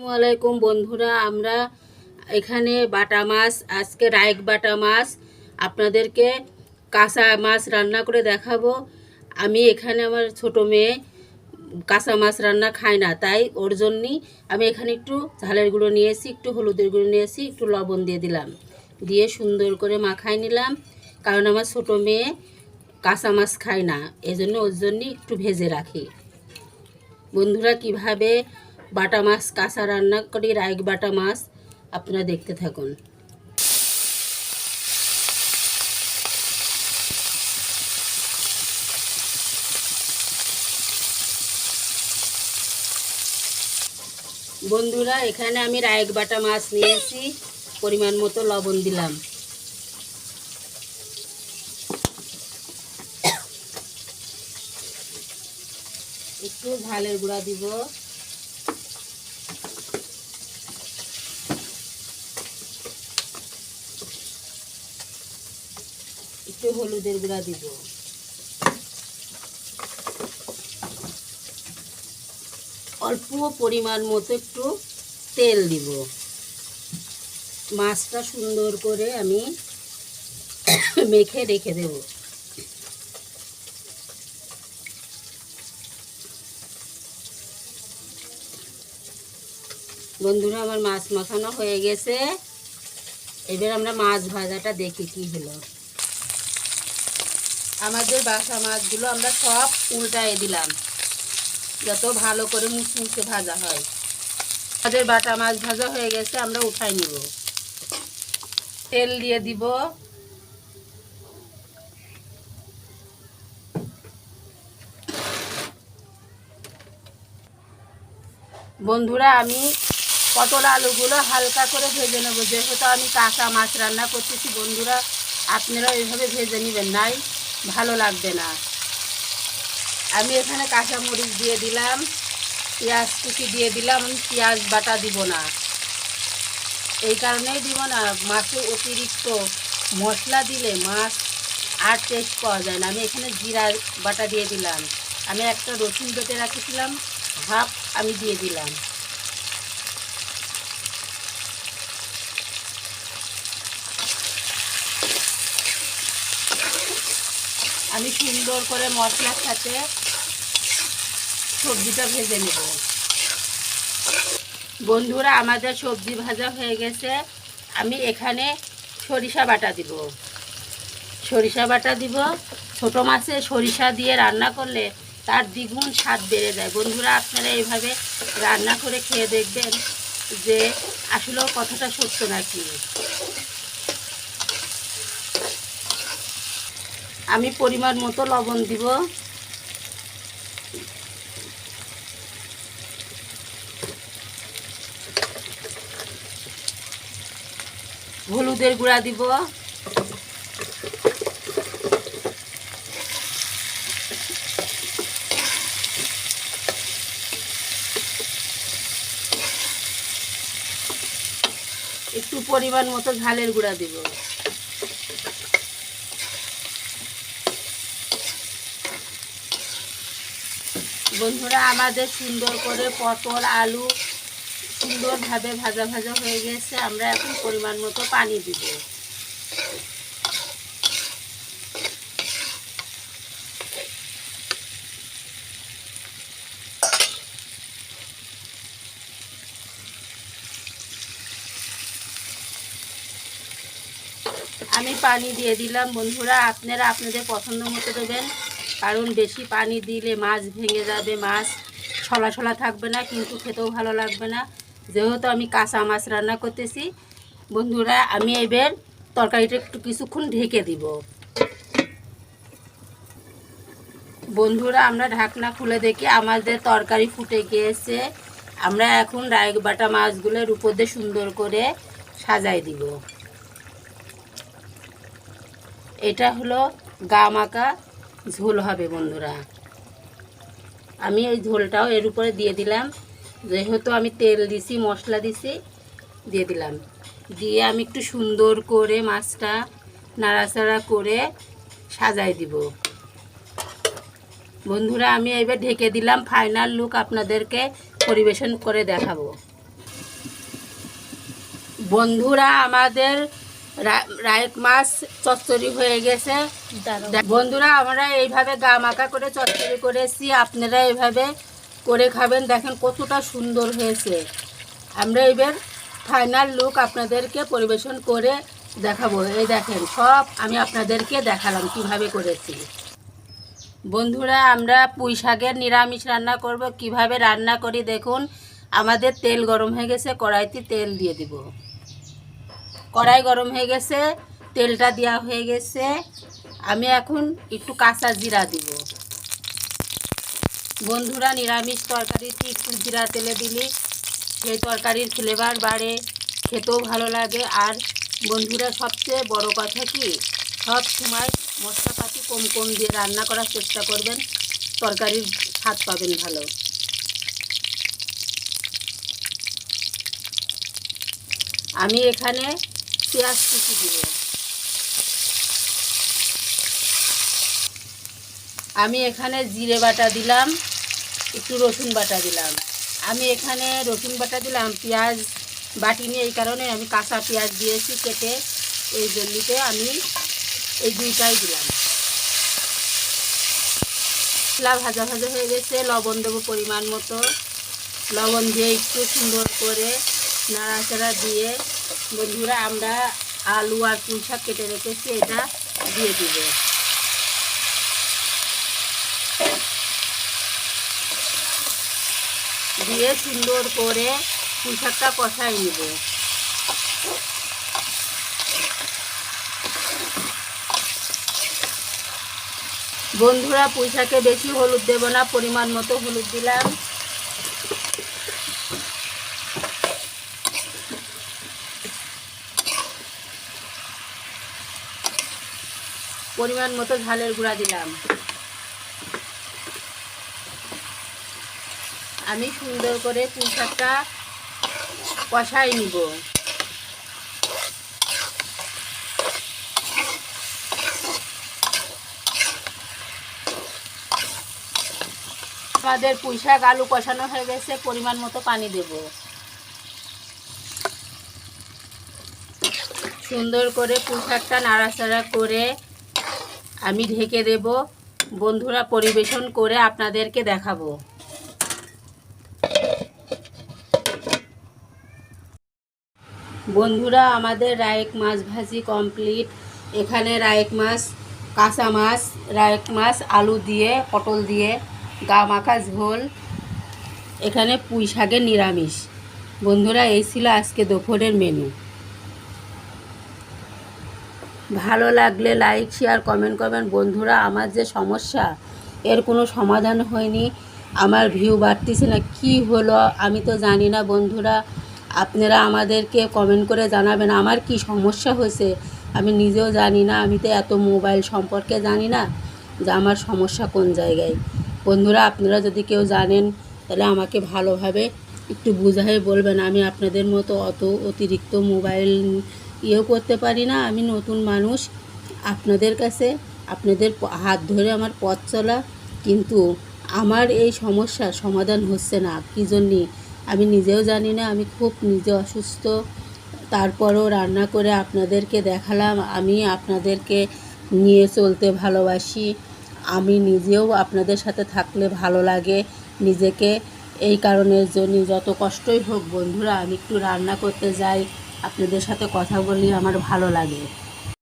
আসসালামু আলাইকুম বন্ধুরা, আমরা এখানে বাটা মাছ, আজকে রাইক বাটা মাছ, আপনাদেরকে কাঁচা মাছ রান্না করে দেখাবো। আমি এখানে আমার ছোট মেয়ে কাঁচা মাছ রান্না খায় না, তাই ওর জন্যই আমি এখানে একটু ঝালের গুঁড়ো নিয়েছি, একটু হলুদের গুঁড়ো নিয়েছি, একটু লবণ দিয়ে দিলাম। দিয়ে সুন্দর করে মাখাই নিলাম, কারণ আমার ছোট মেয়ে কাঁচা মাছ খায় না, এজন্য ওর জন্যই একটু ভেজে রাখি। বন্ধুরা, কীভাবে বাটা মাছ, কাঁচা রান্না করি রায়ক বাটা মাছ আপনারা দেখতে থাকুন। বন্ধুরা, এখানে আমি রাইক বাটা মাছ নিয়েছি, পরিমাণ মতো লবণ দিলাম। একটু ঝালের গুঁড়া দিব। হলুদের গুঁড়া দিব। অল্প পরিমাণ মতো একটু তেল দিব। মাছটা সুন্দর করে আমি মেখে রেখে দেব। বন্ধুরা, আমার মাছ মাখানো হয়ে গেছে। এবার আমরা মাছ ভাজাটা দেখি কি হলো। আমাদের বাসা মাছগুলো আমরা সব উল্টায় দিলাম, যত ভালো করে মুচমুচে ভাজা হয়। আমাদের বাটা মাছ ভাজা হয়ে গেছে, আমরা উঠাই নিব। তেল দিয়ে দিব। বন্ধুরা, আমি পটল আলুগুলো হালকা করে ভেজে নেব। যেহেতু আমি কাঁচা মাছ রান্না করতেছি, বন্ধুরা আপনারা এইভাবে ভেজে নেবেন নাই। ভালো লাগবে না। আমি এখানে কাঁচা মরিচ দিয়ে দিলাম, পেঁয়াজ কুচি দিয়ে দিলাম পেঁয়াজ বাটা দিব না। এই কারণেই দিব না, মাছে অতিরিক্ত মশলা দিলে মাছ আর টেস্ট পাওয়া যায় না। আমি এখানে জিরা বাটা দিয়ে দিলাম। আমি একটা রসুন বেটে রাখেছিলাম হাফ আমি দিয়ে দিলাম। আমি সুন্দর করে মশলার সাথে সবজিটা ভেজে নেব। বন্ধুরা, আমাদের সবজি ভাজা হয়ে গেছে। আমি এখানে সরিষা বাটা দিব। সরিষা বাটা দিব। ছোট মাছে সরিষা দিয়ে রান্না করলে তার দ্বিগুণ স্বাদ বেড়ে যায়। বন্ধুরা, আপনারা এইভাবে রান্না করে খেয়ে দেখবেন যে আসলেও কথাটা সত্য নাকি? আমি পরিমাণ মতো লবণ দিব। হলুদের গুঁড়া দিব। একটু পরিমাণ মতো ঝালের গুঁড়া দিব। বন্ধুরা, আমাদের সুন্দর করে পটল, আলু সুন্দরভাবে ভাজা ভাজা হয়ে গেছে। আমরা এখন পরিমাণ মতো পানি দিব। আমি পানি দিয়ে দিলাম। বন্ধুরা, আপনারা আপনাদের পছন্দ মতো দেবেন। কারণ বেশি পানি দিলে মাছ ভেঙে যাবে, মাছ ছলা ছলা থাকবে না, কিন্তু খেতেও ভালো লাগবে না। যেহেতু আমি কাঁচা মাছ রান্না করতেছি, বন্ধুরা, আমি এবার তরকারিটা একটু কিছুক্ষণ ঢেকে দিব। বন্ধুরা, আমরা ঢাকনা খুলে দেখি, আমাদের তরকারি ফুটে গিয়েছে। আমরা এখন রায়ক বাটা মাছগুলোর উপর দিয়ে সুন্দর করে সাজাই দিব। এটা হলো গা মাখা ঝোল হবে বন্ধুরা। আমি এই ঝোলটাও এর উপরে দিয়ে দিলাম। যেহেতু আমি তেল দিছি, মশলা দিছি, দিয়ে দিলাম। দিয়ে আমি একটু সুন্দর করে মাছটা নাড়াচাড়া করে সাজাই দিব। বন্ধুরা, আমি এবার ঢেকে দিলাম ফাইনাল লুক আপনাদেরকে পরিবেশন করে দেখাবো। বন্ধুরা, আমাদের রায়েক মাছ চচ্চড়ি হয়ে গেছে। বন্ধুরা আমরা এইভাবে গা মাখা করে চচ্চড়ি করেছি আপনারা এইভাবে করে খাবেন। দেখেন কতটা সুন্দর হয়েছে। আমরা এবার ফাইনাল লুক আপনাদেরকে পরিবেশন করে দেখাবো। এই দেখেন সব আমি আপনাদেরকে দেখালাম কীভাবে করেছি। বন্ধুরা আমরা পুঁই শাকের নিরামিষ রান্না করব। কীভাবে রান্না করি দেখুন। আমাদের তেল গরম হয়ে গেছে কড়াইতে তেল দিয়ে দিব। কড়াই গরম হয়ে গেছে, তেলটা দেওয়া হয়ে গেছে। আমি এখন একটু কাঁচা জিরা দিব। বন্ধুরা, নিরামিষ তরকারিতে একটু জিরা তেলে দিলে সেই তরকারির ফ্লেভার বাড়ে, খেতেও ভালো লাগে। আর বন্ধুরা, সবচেয়ে বড় কথা কি? সব সময় মশলাপাতি কম কম দিয়ে রান্না করার চেষ্টা করবেন, তরকারির স্বাদ পাবেন ভালো। আমি এখানে পেঁয়াজ কুচি দিব আমি এখানে জিরে বাটা দিলাম, একটু রসুন বাটা দিলাম। আমি এখানে রসুন বাটা দিলাম, পেঁয়াজ বাটিনি এই কারণে আমি কাঁচা পেঁয়াজ দিয়েছি কেটে, এই জন্যতে আমি এই দুইটাই দিলাম। মশলা ভাজা ভাজা হয়ে গেছে, লবণ দেবো পরিমাণ মতো। লবণ দিয়ে একটু সুন্দর করে নাড়াচাড়া দিয়ে বন্ধুরা, আমরা আলু আর পুঁই শাক কেটে রেখেছি, এটা দিয়ে দিব। দিয়ে সুন্দর করে পুঁই শাকটা কষাই নেব। বন্ধুরা, পুঁই শাকে বেশি হলুদ দেবো না, পরিমাণ মতো হলুদ দিলাম। পরিমাণ মতো ঝালের গুঁড়া দিলাম। আমি সুন্দর করে পুঁই শাকটা কষাই নিব। আমাদের পুঁই শাক আলু কষানো হয়ে গেছে, পরিমাণ মতো পানি দেব। সুন্দর করে পুঁই নাড়াচাড়া করে আমি ঢেকে দেব। বন্ধুরা, পরিবেশন করে আপনাদেরকে দেখাবো। বন্ধুরা, আমাদের রায়েক মাছ ভাজি কমপ্লিট। এখানে রায়েক মাছ, কাঁচা মাছ, রায়েক মাছ, আলু দিয়ে, পটল দিয়ে, গা মাখা ঝোল, এখানে পুঁই শাকের নিরামিষ। বন্ধুরা, এই ছিল আজকে দুপুরের মেনু ভালো লাগলে লাইক শেয়ার কমেন্ট করবেন। বন্ধুরা, আমার যে সমস্যা, এর কোনো সমাধান হয়নি। আমার ভিউ বাড়তেছে না, কি হলো আমি তো জানি না বন্ধুরা। আপনারা আমাদেরকে কমেন্ট করে জানাবেন, আমার কি সমস্যা হয়েছে? আমি নিজেও জানি না, আমি তো এত মোবাইল সম্পর্কে জানি না যে আমার সমস্যা কোন জায়গায়। বন্ধুরা, আপনারা যদি কেউ জানেন, তাহলে আমাকে ভালোভাবে একটু বুঝাই বলবেন। আমি আপনাদের মতো অত অতিরিক্ত মোবাইল ইয়েও করতে পারি না। আমি নতুন মানুষ। আপনাদের কাছে, আপনাদের হাত ধরে আমার পথ চলা। কিন্তু আমার এই সমস্যার সমাধান হচ্ছে না। কী জন্যে? আমি নিজেও জানি না। আমি খুব নিজে অসুস্থ। তারপরও রান্না করে আপনাদেরকে দেখালাম। আমি আপনাদেরকে নিয়ে চলতে ভালোবাসি। আমি নিজেও আপনাদের সাথে থাকলে ভালো লাগে। নিজেকে এই কারণের জন্য যত কষ্টই হোক বন্ধুরা, আমি একটু রান্না করতে যাই। আপনাদের সাথে কথা বলি আমার ভালো লাগে।